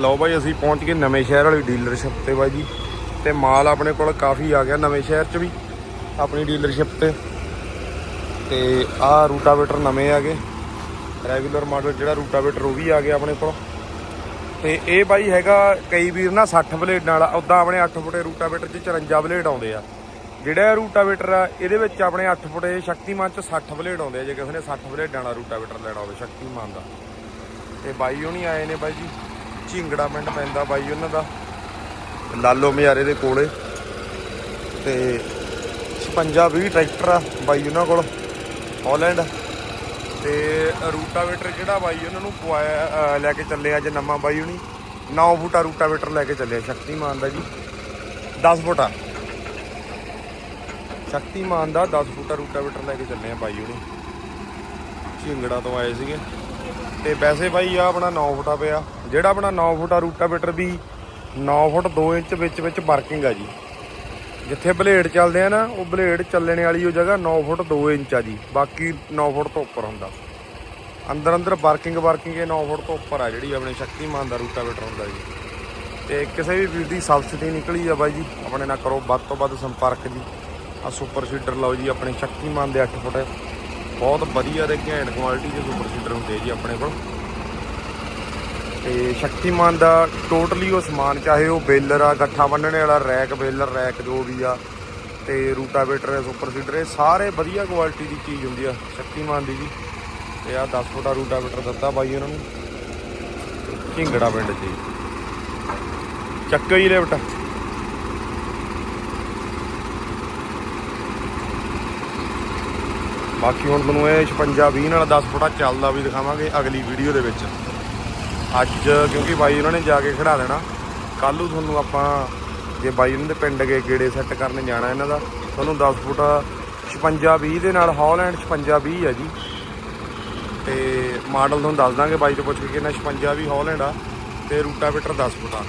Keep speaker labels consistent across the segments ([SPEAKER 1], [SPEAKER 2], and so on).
[SPEAKER 1] ਲਓ ਬਾਈ, ਅਸੀਂ ਪਹੁੰਚ ਗਏ ਨਵੇਂ ਸ਼ਹਿਰ ਵਾਲੀ ਡੀਲਰਸ਼ਿਪ ਤੇ ਬਾਈ ਜੀ। ਤੇ ਮਾਲ ਆਪਣੇ ਕੋਲ ਕਾਫੀ ਆ ਗਿਆ ਨਵੇਂ ਸ਼ਹਿਰ 'ਚ ਵੀ, ਆਪਣੀ ਡੀਲਰਸ਼ਿਪ ਤੇ। ਤੇ ਆਹ ਰੂਟਾਵੇਟਰ ਨਵੇਂ ਆ ਗਏ। ਰੈਗੂਲਰ ਮਾਡਲ ਜਿਹੜਾ ਰੂਟਾਵੇਟਰ ਉਹ ਵੀ ਆ ਗਿਆ ਆਪਣੇ ਕੋਲ। ਤੇ ਇਹ ਬਾਈ ਹੈਗਾ ਕਈ ਵੀਰ ਨਾ 60 ਬਲੇਡ ਨਾਲ ਉਦਾਂ ਆਪਣੇ 8 ਫੁੱਟੇ ਰੂਟਾਵੇਟਰ 'ਚ 54 ਬਲੇਡ ਆਉਂਦੇ ਆ। ਜਿਹੜਾ ਇਹ ਰੂਟਾਵੇਟਰ ਆ, ਇਹਦੇ ਵਿੱਚ ਆਪਣੇ 8 ਫੁੱਟੇ ਸ਼ਕਤੀਮਾਨ 'ਚ 60 ਬਲੇਡ ਆਉਂਦੇ ਆ, ਜੇ ਕਿਸੇ ਨੇ 60 ਬਲੇਡਾਂ ਵਾਲਾ ਰੂਟਾਵੇਟਰ ਲੈਣਾ ਹੋਵੇ, ਸ਼ਕਤੀਮਾਨ ਦਾ। ਤੇ ਬਾਈ ਹੋਣੀ ਆਏ ਨੇ ਬਾਈ ਜੀ। ਝਿੰਗੜਾ ਪਿੰਡ ਪੈਂਦਾ ਬਾਈ ਉਹਨਾਂ ਦਾ। ਲਾਲੋ ਮਜਾਰੇ ਦੇ ਕੋਲੇ। ਤੇ 56 20 ਟਰੈਕਟਰ ਆ ਬਾਈ ਉਹਨਾਂ ਕੋਲ, ਹਾਲੈਂਡ। ਤੇ ਰੂਟਾਵੇਟਰ ਜਿਹੜਾ ਬਾਈ ਉਹਨਾਂ ਨੂੰ ਪਵਾਇਆ ਲੈ ਕੇ ਚੱਲੇ ਅੱਜ ਨਵਾਂ ਬਾਈ ਹੁਣੀ। 9 ਫੁੱਟਾ ਰੂਟਾਵੇਟਰ ਲੈ ਕੇ ਚੱਲੇ ਸ਼ਕਤੀਮਾਨ ਦਾ ਜੀ। 10 ਫੁੱਟਾ। ਸ਼ਕਤੀਮਾਨ ਦਾ 10 ਫੁੱਟਾ ਰੂਟਾਵੇਟਰ ਲੈ ਕੇ ਚੱਲੇ ਆ ਬਾਈ ਹੁਣੀ। ਝਿੰਗੜਾ ਤੋਂ ਆਏ ਸੀਗੇ। ਤੇ ਵੈਸੇ ਬਾਈ ਆ ਆਪਣਾ 9 ਫੁੱਟਾ ਪਿਆ। ਜਿਹੜਾ ਆਪਣਾ 9 ਫੁੱਟਾ ਰੂਟਾਵੇਟਰ ਵੀ 9 ਫੁੱਟ 2 ਇੰਚ ਵਿੱਚ ਵਿੱਚ ਵਰਕਿੰਗ ਆ ਜੀ। ਜਿੱਥੇ ਬਲੇਡ ਚੱਲਦੇ ਆ ਨਾ, ਉਹ ਬਲੇਡ ਚੱਲਣੇ ਵਾਲੀ ਉਹ ਜਗ੍ਹਾ 9 ਫੁੱਟ 2 ਇੰਚ ਆ ਜੀ। ਬਾਕੀ 9 ਫੁੱਟ ਤੋਂ ਉੱਪਰ ਹੁੰਦਾ। ਅੰਦਰ ਅੰਦਰ ਵਰਕਿੰਗ ਵਰਕਿੰਗ ਇਹ 9 ਫੁੱਟ ਤੋਂ ਉੱਪਰ ਆ ਜਿਹੜੀ ਆਪਣੇ ਸ਼ਕਤੀਮਾਨ ਦਾ ਰੂਟਾਵੇਟਰ ਹੁੰਦਾ ਜੀ। ਤੇ ਕਿਸੇ ਵੀ ਵੀਰ ਦੀ ਸਬਸਿਡੀ ਨਿਕਲੀ ਆ ਬਾਈ ਜੀ, ਆਪਣੇ ਨਾਲ ਕਰੋ ਵੱਧ ਤੋਂ ਵੱਧ ਸੰਪਰਕ ਜੀ। ਆ ਸੁਪਰ ਸੀਡਰ ਲਓ ਜੀ, ਆਪਣੇ ਸ਼ਕਤੀਮਾਨ ਦੇ 8 ਫੁੱਟ। ਬਹੁਤ ਵਧੀਆ ਤੇ ਘੈਂਟ ਕੁਆਲਿਟੀ ਦੇ ਸੁਪਰ ਸੀਡਰ ਹੁੰਦੇ ਜੀ ਆਪਣੇ ਕੋਲ। ਤੇ ਸ਼ਕਤੀਮਾਨ ਦਾ ਟੋਟਲੀ ਉਹ ਸਮਾਨ, ਚਾਹੇ ਉਹ ਬੇਲਰ ਆ, ਗੱਠਾ ਬੰਨਣੇ ਵਾਲਾ, ਰੈਕ ਬੇਲਰ, ਰੈਕ ਜੋ ਵੀ ਆ, ਤੇ ਰੂਟਾਵੇਟਰ ਹੈ, ਸੁਪਰ ਸੀਡਰ, ਇਹ ਸਾਰੇ ਵਧੀਆ ਕੁਆਲਿਟੀ ਦੀ ਚੀਜ਼ ਹੁੰਦੀ ਆ, ਸ਼ਕਤੀਮਾਨ ਦੀ ਜੀ। ਤੇ ਆ 10 ਫੁੱਟਾ ਰੂਟਾਵੇਟਰ ਦਿੱਤਾ ਬਾਈ ਉਹਨਾਂ ਨੂੰ। ਝਿੰਗੜਾ ਪਿੰਡ 'ਚ ਜੀ। ਚੱਕੋ ਹੀ ਲਿਫਟ। ਬਾਕੀ ਹੁਣ ਤੁਹਾਨੂੰ ਇਹ 56 20 ਨਾਲ 10 ਫੁੱਟਾ ਚੱਲਦਾ ਵੀ ਦਿਖਾਵਾਂਗੇ ਅਗਲੀ ਵੀਡੀਓ ਦੇ ਵਿੱਚ। ਅੱਜ ਕਿਉਂਕਿ ਬਾਈ ਉਹਨਾਂ ਨੇ ਜਾ ਕੇ ਖੜਾ ਦੇਣਾ। ਕੱਲ ਨੂੰ ਤੁਹਾਨੂੰ ਆਪਾਂ ਜੇ ਬਾਈ ਉਹਨਾਂ ਦੇ ਪਿੰਡ ਗਏ, ਗੇੜੇ ਸੈੱਟ ਕਰਨ ਜਾਣਾ ਇਹਨਾਂ ਦਾ, ਤੁਹਾਨੂੰ 10 ਫੁੱਟ 56 20 ਦੇ ਨਾਲ ਹੌਲੈਂਡ 56 20 ਆ ਜੀ। ਤੇ ਮਾਡਲ ਤੁਹਾਨੂੰ ਦੱਸ ਦਾਂਗੇ, ਬਾਈ ਤੋਂ ਪੁੱਛ ਕੇ ਕਿੰਨਾ 56 20 ਹੌਲੈਂਡ ਆ ਤੇ ਰੂਟਾਵੇਟਰ 10 ਫੁੱਟ ਆ।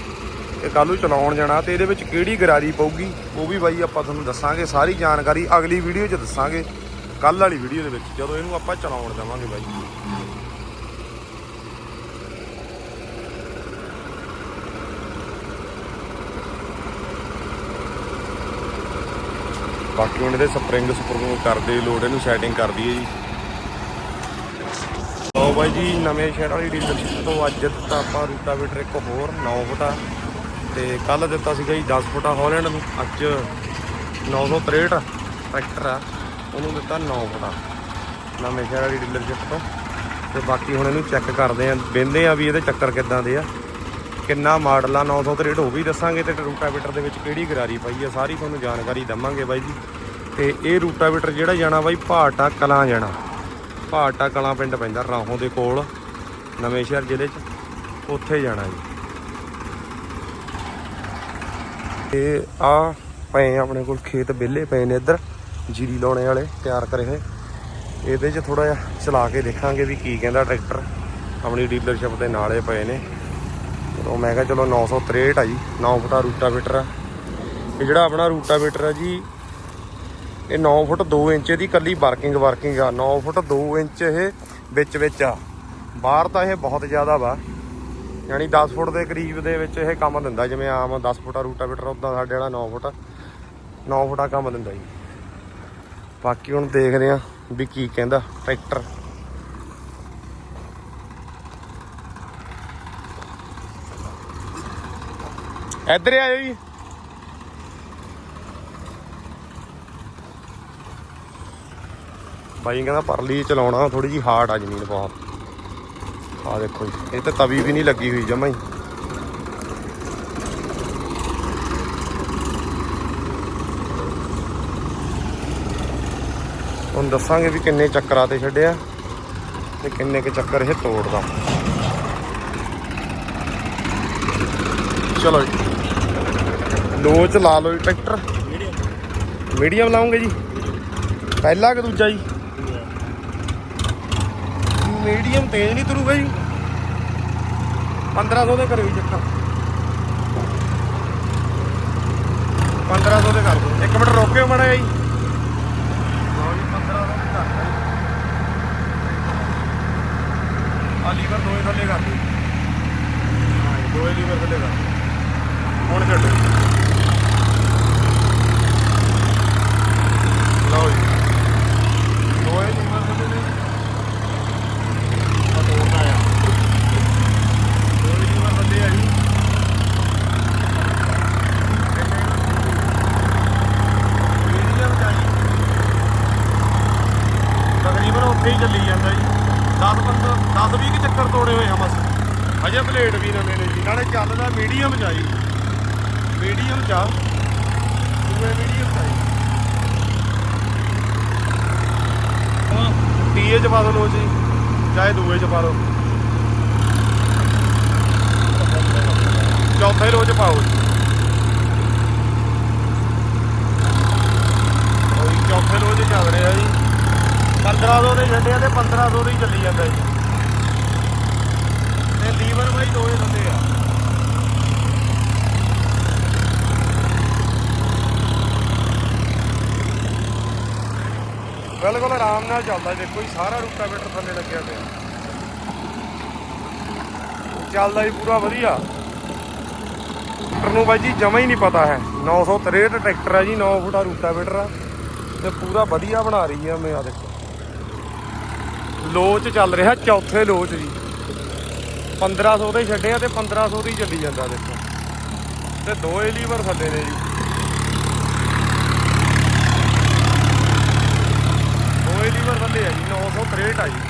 [SPEAKER 1] ਇਹ ਕੱਲ ਨੂੰ ਚਲਾਉਣ ਜਾਣਾ ਤੇ ਇਹਦੇ ਵਿੱਚ ਕਿਹੜੀ ਗਰਾਰੀ ਪਊਗੀ, ਉਹ ਵੀ ਬਾਈ ਆਪਾਂ ਤੁਹਾਨੂੰ ਦੱਸਾਂਗੇ, ਸਾਰੀ ਜਾਣਕਾਰੀ ਅਗਲੀ ਵੀਡੀਓ 'ਚ ਦੱਸਾਂਗੇ ਕੱਲ ਵਾਲੀ ਵੀਡੀਓ ਦੇ ਵਿੱਚ, ਜਦੋਂ ਇਹਨੂੰ ਆਪਾਂ ਚਲਾਉਣ ਜਾਵਾਂਗੇ ਬਾਈ। ਬਾਕੀ ਹੁਣ ਇਹਦੇ ਸਪਰਿੰਗ ਸਪਰਿੰਗ ਕਰਦੇ ਲੋੜ, ਇਹਨੂੰ ਸੈਟਿੰਗ ਕਰ ਦਈਏ ਜੀ। ਲਓ ਬਾਈ ਜੀ, ਨਵੇਂ ਸ਼ਹਿਰ ਵਾਲੀ ਡੀਲਰਸ਼ਿਪ ਤੋਂ ਅੱਜ ਦਿੱਤਾ ਆਪਾਂ ਰੂਟਾਵੇਟਰ ਇੱਕ ਹੋਰ 9 ਫੁੱਟਾ। ਤੇ ਕੱਲ ਦਿੱਤਾ ਸੀਗਾ ਜੀ 10 ਫੁੱਟਾ ਹਾਲੈਂਡ ਨੂੰ, ਅੱਜ 963 ਟਰੈਕਟਰ ਆ, ਉਹਨੂੰ ਦਿੱਤਾ 9 ਫੁੱਟਾ ਨਵੇਂ ਸ਼ਹਿਰ ਵਾਲੀ ਡੀਲਰਸ਼ਿਪ ਤੋਂ। ਤੇ ਬਾਕੀ ਹੁਣ ਇਹਨੂੰ ਚੈੱਕ ਕਰਦੇ ਆਂ ਵੇਂਦੇ ਆ ਵੀ ਇਹਦੇ ਚੱਕਰ ਕਿੱਦਾਂ ਦੇ ਆ। ਕਿੰਨਾ ਮਾਡਲ ਆ 963 ਉਹ ਵੀ ਦੱਸਾਂਗੇ ਤੇ ਰੂਟਾਵੇਟਰ ਦੇ ਵਿੱਚ ਕਿਹੜੀ ਗਰਾਰੀ ਪਈ ਆ, ਸਾਰੀ ਤੁਹਾਨੂੰ ਜਾਣਕਾਰੀ ਦਵਾਂਗੇ ਬਾਈ ਜੀ। ਤੇ ਇਹ ਰੂਟਾਵੇਟਰ ਜਿਹੜਾ ਜਾਣਾ ਬਾਈ ਭਾਟਾ ਕਲਾਂ ਜਾਣਾ। ਭਾਟਾ ਕਲਾਂ ਪਿੰਡ ਪੈਂਦਾ ਰਾਹੋਂ ਦੇ ਕੋਲ, ਨਵੇਂ ਸ਼ਹਿਰ ਜ਼ਿਲ੍ਹੇ 'ਚ, ਉੱਥੇ ਜਾਣਾ ਜੀ। ਤੇ ਆ ਪਏ ਆਪਣੇ ਕੋਲ ਖੇਤ ਵਿਹਲੇ ਪਏ ਨੇ ਇੱਧਰ, ਜੀਰੀ ਲਾਉਣੇ ਵਾਲੇ ਤਿਆਰ ਕਰੇ ਹੋਏ। ਇਹਦੇ 'ਚ ਥੋੜਾ ਜਿਹਾ ਚਲਾ ਕੇ ਦੇਖਾਂਗੇ ਵੀ ਕੀ ਕਹਿੰਦਾ ਟਰੈਕਟਰ। ਆਪਣੀ ਡੀਲਰਸ਼ਿਪ ਦੇ ਨਾਲੇ ਪਏ ਨੇ। ਉਹ ਮੈਂ ਕਿਹਾ ਚਲੋ 963 ਆ ਜੀ 9 ਫੁੱਟਾ ਰੂਟਾਵੇਟਰ ਆ। ਇਹ ਜਿਹੜਾ ਆਪਣਾ ਰੂਟਾਵੇਟਰ ਆ ਜੀ, ਇਹ 9 ਫੁੱਟ 2 ਇੰਚ ਦੀ ਕੱਲੀ ਵਰਕਿੰਗ ਵਰਕਿੰਗ ਆ। 9 ਫੁੱਟ 2 ਇੰਚ ਇਹ ਵਿੱਚ ਵਿੱਚ ਆ। ਬਾਹਰ ਤਾਂ ਇਹ ਬਹੁਤ ਜ਼ਿਆਦਾ ਵਾ। ਯਾਨੀ 10 ਫੁੱਟ ਦੇ ਕਰੀਬ ਦੇ ਵਿੱਚ ਇਹ ਕੰਮ ਦਿੰਦਾ, ਜਿਵੇਂ ਆਮ 10 ਫੁੱਟਾ ਰੂਟਾਵੇਟਰ ਉਦਾਂ ਸਾਡੇ ਵਾਲਾ 9 ਫੁੱਟ। 9 ਫੁੱਟਾ ਕੰਮ ਦਿੰਦਾ ਜੀ। ਬਾਕੀ ਹੁਣ ਦੇਖਦੇ ਆ ਵੀ ਕੀ ਕਹਿੰਦਾ ਟਰੈਕਟਰ। ਇੱਧਰ ਆਇਓ ਜੀ। ਬਾਈ ਕਹਿੰਦਾ ਪਰਲੀ ਚਲਾਉਣਾ ਥੋੜੀ ਜੀ ਹਾਰਡ ਆ ਜ਼ਮੀਨ ਬਹੁਤ। ਆ ਦੇਖੋ ਜੀ, ਇਹ ਤੇ ਤਵੀ ਵੀ ਨਹੀਂ ਲੱਗੀ ਹੋਈ ਜਮਾ ਹੀ। ਹੁਣ ਦੱਸਾਂਗੇ ਵੀ ਕਿੰਨੇ ਚੱਕਰਾਂ ਤੇ ਛੱਡਿਆ ਤੇ ਕਿੰਨੇ ਕੁ ਚੱਕਰ ਇਹ ਤੋੜਦਾ। ਚਲੋ ਜੀ। ਦੋ ਚ ਲਾ ਲਓ ਜੀ ਟਰੈਕਟਰ। ਮੀਡੀਅਮ ਲਾਉਂਗੇ ਜੀ। ਪਹਿਲਾ ਕਿ ਦੂਜਾ ਜੀ? ਮੀਡੀਅਮ ਤੇਜ਼ ਨਹੀਂ ਤੁਰੂਗਾ ਜੀ। 1500 ਦੇ ਕਰਿਓ ਜੀ ਚੱਕਰ 1500 ਦੇ ਕਰ ਦਿਓ ਇੱਕ ਮਿੰਟ ਰੋਕਿਓ ਮੜਾ ਜੀ। ਲਓ ਜੀ 1500 ਦੇ ਕਰਤਾ ਜੀ। ਆ ਲੀਵਰ ਦੋਏ ਥੱਲੇ ਕਰ ਦਿਓ। ਦੋਏ ਲੀਵਰ ਥੱਲੇ ਕਰ ਹੁਣ ਛੱਡੋ ਲਓ ਜੀ ਦੋਏ ਲੀਵਰ ਥੱਲੇ ਨੇ ਆ ਤੋੜਨਾ ਆ ਦੋਏ ਲੀਵਰ ਥੱਲੇ ਆ ਜੀ ਮੀਡੀਅਮ ਚਾਹੀਦੀ ਤਕਰੀਬਨ ਉੱਥੇ ਹੀ ਚੱਲੀ ਜਾਂਦਾ ਜੀ। 10 15 10 20 ਕੁ ਚੱਕਰ ਤੋੜੇ ਹੋਏ ਆ ਬਸ। ਅਜੇ ਪਲੇਟ ਵੀ ਨਵੇਂ ਨੇ ਜੀ। ਨਾਲੇ ਚੱਲਦਾ ਮੀਡੀਅਮ ਚ ਆ ਜੀ। ਮੀਡੀਅਮ ਚ ਆ। ਦੂਏ ਮੀਡੀਅਮ ਚ ਆ ਜੀ। ਤੀਏ ਚ ਪਾ ਦੋ ਜੀ। ਚਾਹੇ ਦੂਏ ਚ ਪਾ ਦੋ। ਚੌਥੇ ਰੋਜ਼ ਪਾਓ ਜੀ ਉਹ ਜੀ ਚੌਥੇ ਲੋ ਚ ਚੱਲ ਰਿਹਾ ਜੀ 1500 ਦੇ ਛੱਡਿਆ ਤੇ 1500 ਦੇ ਹੀ ਚੱਲੀ ਜਾਂਦਾ ਜੀ। ਤੇ ਲੀਵਰ ਬਾਈ ਦੋਏ ਥੱਲੇ ਆ। ਬਿਲਕੁਲ ਆਰਾਮ ਨਾਲ ਚੱਲਦਾ ਦੇਖੋ ਜੀ, ਸਾਰਾ ਰੂਟਾਵੇਟਰ ਥੱਲੇ ਲੱਗਿਆ ਪਿਆ। ਚੱਲਦਾ ਜੀ ਪੂਰਾ ਵਧੀਆ। ਟਰੈਕਟਰ ਨੂੰ ਬਾਈ ਜੀ ਜਮਾ ਹੀ ਨਹੀਂ ਪਤਾ ਹੈ। 963 ਟਰੈਕਟਰ ਹੈ ਜੀ 9 ਫੁੱਟਾ ਰੂਟਾਵੇਟਰ ਆ। ਤੇ ਪੂਰਾ ਵਧੀਆ ਬਣਾ ਰਹੀ ਆ ਮੈਂ ਆ ਦੇਖੋ। ਲੋਚ ਚੱਲ ਰਿਹਾ, ਚੌਥੇ ਲੋਚ ਜੀ। 1500 ਦੇ ਛੱਡਿਆ ਤੇ 1500 ਦੇ ਹੀ ਚੱਲੀ ਜਾਂਦਾ ਦੇਖੋ। ਤੇ ਦੋ ਹੀ ਲੀਵਰ ਥੱਲੇ ਨੇ ਜੀ। ਦੋ ਹੀ ਲੀਵਰ ਥੱਲੇ ਆ ਜੀ 963 ਆ ਜੀ।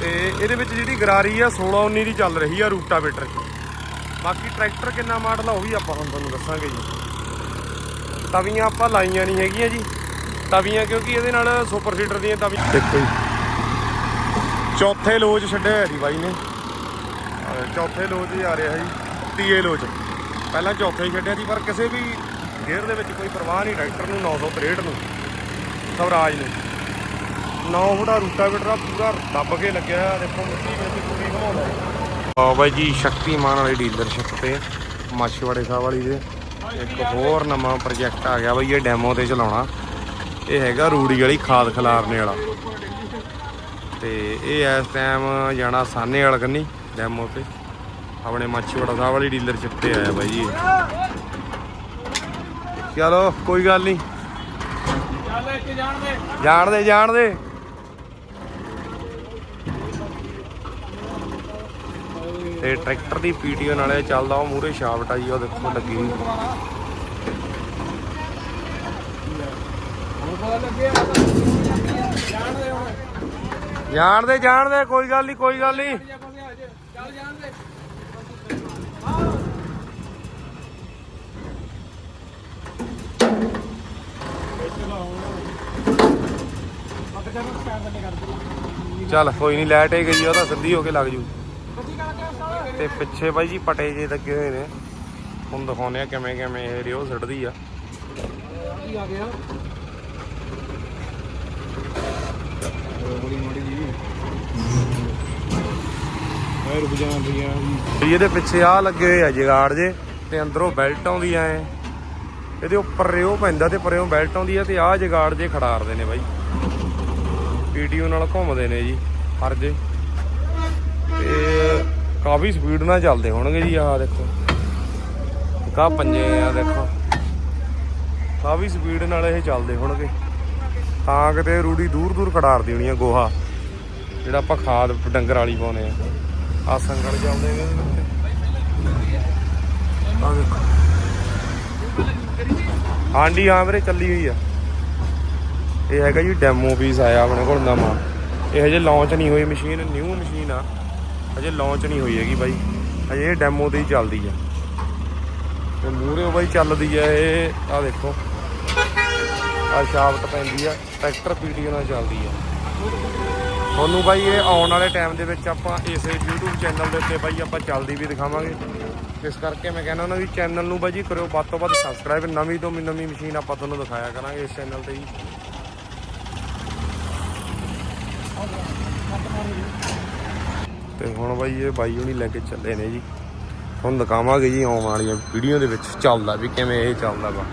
[SPEAKER 1] ਤੇ ਇਹਦੇ ਵਿੱਚ ਜਿਹੜੀ ਗਰਾਰੀ ਆ 16 19 ਦੀ ਚੱਲ ਰਹੀ ਆ ਰੂਟਾਵੇਟਰ। 'ਚ ਬਾਕੀ ਟਰੈਕਟਰ ਕਿੰਨਾ ਮਾਡਲ ਆ, ਉਹ ਵੀ ਆਪਾਂ ਹੁਣ ਤੁਹਾਨੂੰ ਦੱਸਾਂਗੇ ਜੀ। ਤਵੀਆਂ ਆਪਾਂ ਲਾਈਆਂ ਨਹੀਂ ਹੈਗੀਆਂ ਜੀ। ਤਵੀਆਂ ਕਿਉਂਕਿ ਇਹਦੇ ਨਾਲ ਸੁਪਰ ਸੀਡਰ ਦੀਆਂ ਤਵੀਆਂ ਦੇਖੋ ਜੀ। ਚੌਥੇ ਲੋਚ ਛੱਡਿਆ ਹੋਇਆ ਸੀ ਬਾਈ ਨੇ। ਚੌਥੇ ਲੋਚ ਹੀ ਆ ਰਿਹਾ ਜੀ, ਤੀਏ ਲੋਚ ਪਹਿਲਾਂ ਚੌਥੇ ਹੀ ਛੱਡਿਆ ਸੀ, ਪਰ ਕਿਸੇ ਵੀ ਗੇਅਰ ਦੇ ਵਿੱਚ ਕੋਈ ਪਰਵਾਹ ਨਹੀਂ ਟਰੈਕਟਰ ਨੂੰ 963 ਨੂੰ, ਸਵਰਾਜ ਨੂੰ। 9 ਫੁੱਟਾ ਰੂਟਾਵੇਟਰ ਆ, ਪੂਰਾ ਦੱਬ ਕੇ ਲੱਗਿਆ ਦੇਖੋ ਮਿੱਟੀ ਵਿੱਚ ਪੂਰੀ ਘਮਾਉਂਦਾ ਆ ਬਾਈ ਜੀ, ਸ਼ਕਤੀਮਾਨ ਵਾਲੀ ਡੀਲਰਸ਼ਿਪ ਤੇ, ਮਾਛੀਵਾੜੇ ਸਾਹਿਬ ਵਾਲੀ ਦੇ। ਇੱਕ ਹੋਰ ਨਵਾਂ ਪ੍ਰੋਜੈਕਟ ਆ ਗਿਆ ਬਾਈ, ਇਹ ਡੈਮੋ ਤੇ ਚਲਾਉਣਾ। ਇਹ ਹੈਗਾ ਰੂੜੀ ਵਾਲੀ ਖਾਦ ਖਿਲਾਰਨੇ ਵਾਲਾ। ਤੇ ਇਹ ਇਸ ਟਾਈਮ ਜਾਣਾ ਸਾਨੇ ਵਾਲ ਕੰਨੀ ਡੈਮੋ ਤੇ। ਆਪਣੇ ਮਾਛੀਵਾੜਾ ਸਾਹਿਬ ਵਾਲੀ ਡੀਲਰਸ਼ਿਪ ਤੇ ਆਇਆ ਬਾਈ ਜੀ ਚਲੋ, ਕੋਈ ਗੱਲ ਨਹੀਂ
[SPEAKER 2] ਚੱਲ ਇੱਕ ਜਾਣ ਦੇ
[SPEAKER 1] ਜਾਣ ਦੇ। ਜਾਣ ਦੇ ਤੇ ਟਰੈਕਟਰ ਦੀ ਪੀਟੀਓ ਨਾਲੇ ਚੱਲਦਾ, ਉਹ ਮੂਰੇ ਸ਼ਾਫਟ ਆ ਜੀ ਉਹ ਦੇਖੋ ਲੱਗੀ ਹੋਈ।
[SPEAKER 2] ਹੁਣ ਪਤਾ ਲੱਗਿਆ।
[SPEAKER 1] ਜਾਣਦੇ ਕੋਈ ਗੱਲ ਨਹੀਂ ਕੋਈ ਗੱਲ ਨਹੀਂ।
[SPEAKER 2] ਚੱਲ ਜਾਣ
[SPEAKER 1] ਚੱਲ ਕੋਈ ਨਹੀਂ ਲੈਟ ਹੀ ਗਈ ਆ, ਉਹ ਤਾਂ ਸਿੱਧੀ ਹੋ ਕੇ ਲੱਗ ਜੂ। ਤੇ ਪਿੱਛੇ ਬਾਈ ਜੀ ਪਟੇ ਜੇ ਲੱਗੇ ਹੋਏ ਨੇ। ਹੁਣ ਦਿਖਾਉਂਦੇ ਆ ਕਿਵੇਂ ਕਿਵੇਂ ਇਹ ਰਿਓ ਸਿੱਟਦੀ ਆ।
[SPEAKER 2] ਕੀ ਆ ਗਿਆ ਬੜੀ ਮਾੜੀ ਜੀ।
[SPEAKER 1] ਇਹਦੇ ਪਿੱਛੇ ਆ ਲੱਗੇ ਹੋਏ ਆ ਜਗਾੜ ਜੇ, ਤੇ ਅੰਦਰੋਂ ਬੈਲਟ ਆਉਂਦੀ ਐ ਇਹਦੇ ਉੱਪਰ ਰਿਓ ਪੈਂਦਾ ਤੇ ਪਰਿਓਂ ਬੈਲਟ ਆਉਂਦੀ ਆ ਤੇ ਆਹ ਜਗਾੜ ਜੇ ਖੜਾਰਦੇ ਨੇ ਬਾਈ। ਪੀਟੀਓ ਨਾਲ ਘੁੰਮਦੇ ਨੇ ਜੀ, ਹਰ ਜੇ। ਤੇ ਕਾਫੀ ਸਪੀਡ ਨਾਲ ਚੱਲਦੇ ਹੋਣਗੇ ਜੀ ਆਹ ਦੇਖੋ। ਕਾ ਪੰਜੇ ਆ ਦੇਖੋ। ਕਾਫੀ ਸਪੀਡ ਨਾਲ ਇਹ ਚੱਲਦੇ ਹੋਣਗੇ। ਤਾਂ ਕਿਤੇ ਰੂੜੀ ਦੂਰ ਦੂਰ ਖੜਾਰਦੀ ਹੋਣੀ ਆ ਗੋਹਾ। ਜਿਹੜਾ ਆਪਾਂ ਖਾਦ ਡੰਗਰ ਵਾਲੀ ਪਾਉਨੇ ਆ। ਆ ਸੰਗਲ ਚੱਲਦੇ ਨੇ ਆ ਦੇਖੋ। ਹਾਂਜੀ ਹਾਂ ਵੀਰੇ, ਚੱਲੀ ਹੋਈ ਆ। ਇਹ ਹੈਗਾ ਜੀ ਡੈਮੋ ਪੀਸ ਆਇਆ ਆਪਣੇ ਕੋਲ ਨਵਾਂ। ਇਹ ਹਜੇ ਲਾਂਚ ਨਹੀਂ ਹੋਈ, ਮਸ਼ੀਨ ਨਿਊ ਮਸ਼ੀਨ ਆ। ਹਜੇ ਲਾਂਚ ਨਹੀਂ ਹੋਈ ਹੈਗੀ ਬਾਈ। ਹਜੇ ਇਹ ਡੈਮੋ ਤੇ ਹੀ ਚੱਲਦੀ ਆ। ਤੇ ਮੂਹਰੇ ਬਾਈ ਚੱਲਦੀ ਆ, ਇਹ ਆ ਦੇਖੋ। ਆ ਸ਼ਾਫਟ ਪੈਂਦੀ ਆ, ਟਰੈਕਟਰ ਪੀਟੀਓ ਨਾਲ ਚੱਲਦੀ ਆ। ਤੁਹਾਨੂੰ ਬਾਈ ਇਹ ਆਉਣ ਵਾਲੇ ਟਾਈਮ ਦੇ ਵਿੱਚ ਆਪਾਂ ਇਸੇ YouTube ਚੈਨਲ ਦੇ ਉੱਤੇ ਬਾਈ ਆਪਾਂ ਚੱਲਦੀ ਵੀ ਦਿਖਾਵਾਂਗੇ। ਇਸ ਕਰਕੇ ਮੈਂ ਕਹਿੰਦਾ ਉਹਨਾਂ ਵੀ ਚੈਨਲ ਨੂੰ ਬਾਈ ਜੀ ਕਰਿਓ ਵੱਧ ਤੋਂ ਵੱਧ ਸਬਸਕ੍ਰਾਈਬ ਨਵੀਂ ਤੋਂ ਨਵੀਂ ਮਸ਼ੀਨ ਆਪਾਂ ਤੁਹਾਨੂੰ ਦਿਖਾਇਆ ਕਰਾਂਗੇ ਇਸ ਚੈਨਲ ਤੇ ਜੀ। ਤੇ ਹੁਣ ਬਾਈ ਇਹ ਬਾਈ ਹੁਣੀ ਲੈ ਕੇ ਚੱਲੇ ਨੇ ਜੀ। ਹੁਣ ਦਿਖਾਵਾਂਗੇ ਜੀ ਆਉਣ ਵਾਲੀਆਂ ਵੀਡੀਓ ਦੇ ਵਿੱਚ ਚੱਲਦਾ ਵੀ ਕਿਵੇਂ ਇਹ ਚੱਲਦਾ ਵਾ।